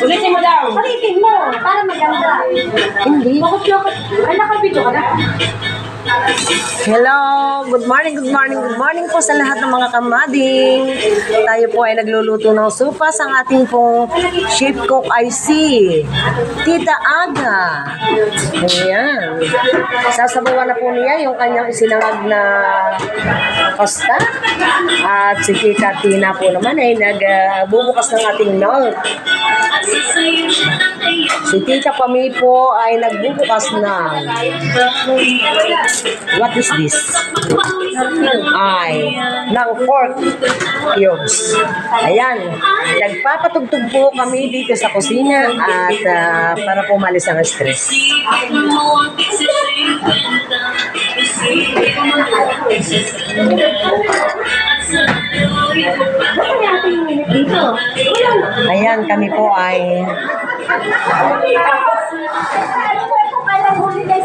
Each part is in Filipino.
Ulitin mo daw. Palitin mo, para maganda. Hindi. Bakit bakit? Ay, nakabidyo ka na. Hello! Good morning, good morning, good morning po sa lahat ng mga kamading. Tayo po ay nagluluto ng supas. Ang ating pong chef cook ay si Tita Aga. Ayan. Sasabawan na po niya yung kanyang isinangag na pasta. At si Tita Tina po naman ay nagbubukas ng ating milk. Si Tita Pami po ay nagbubukas ng What is this? Ay, ng pork cubes. Ayan, nagpapatugtog po kami dito sa kusina at ah, para po malis ang stress. Ayan, kami po ay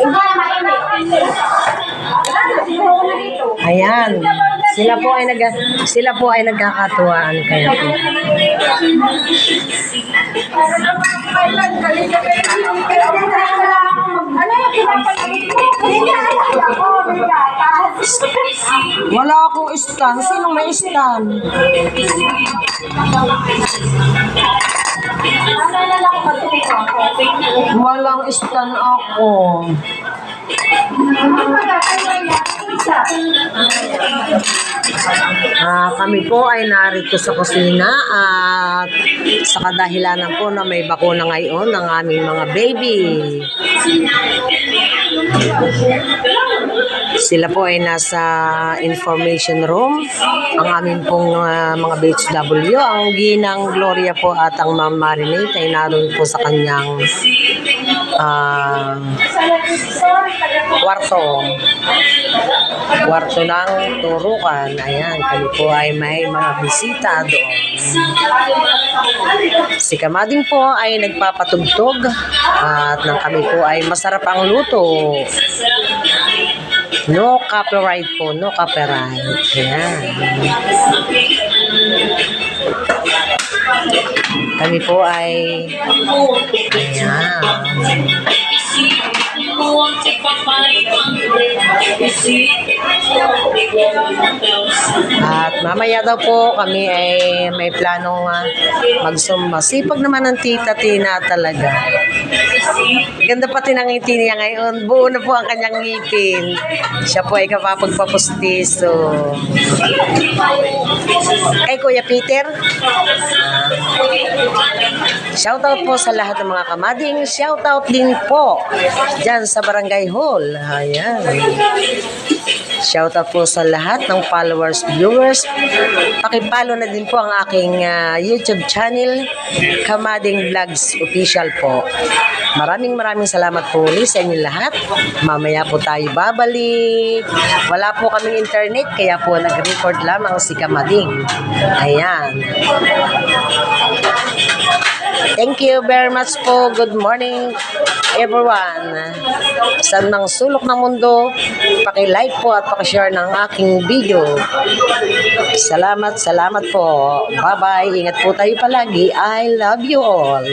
Hindi na mainit. Wala na, sino na dito? Ayan. Sila po ay nag sila po ay nagkakatuwaan kaya po. Wala akong stand. Sino may stand? Walang stand ako. Ah, kami po ay narito sa kusina at sa kadahilanan po na may bakuna ngayon ng aming mga baby. Sila po ay nasa information room. Ang aming pong ah, mga BHW, ang ginang Gloria po at ang Ma'am Marinate ay naroon po sa kanyang ah, kwarto. Kwarto ng turukan. Ayan, kami po ay may mga bisita doon. Si Kamading po ay nagpapatugtog at nang kami po ay masarap ang luto. No copyright po, no copyright. Ayan. Kami po ay ayan. At mamaya daw po kami ay may planong uh, magsumba. Sipag naman ng tita Tina talaga. Ganda pati ng ngiti niya ngayon. Buo na po ang kanyang ngipin. Siya po ay kapapagpapustiso. Kay Kuya Peter. Shoutout po sa lahat ng mga kamading. Shoutout din po dyan sa Barangay Hall. Ayan. Shoutout po sa lahat ng followers, viewers. Pakipalo na din po ang aking ah, YouTube channel, Kamading Vlogs Official po. Maraming maraming salamat po ulit sa inyo lahat. Mamaya po tayo babalik. Wala po kaming internet, kaya po nag-record lamang si Kamading. Ayan. Thank you very much po. Good morning everyone. Sa ng sulok ng mundo, paki-like po at paki-share ng aking video. Salamat, salamat po. Bye-bye. Ingat po tayo palagi. I love you all.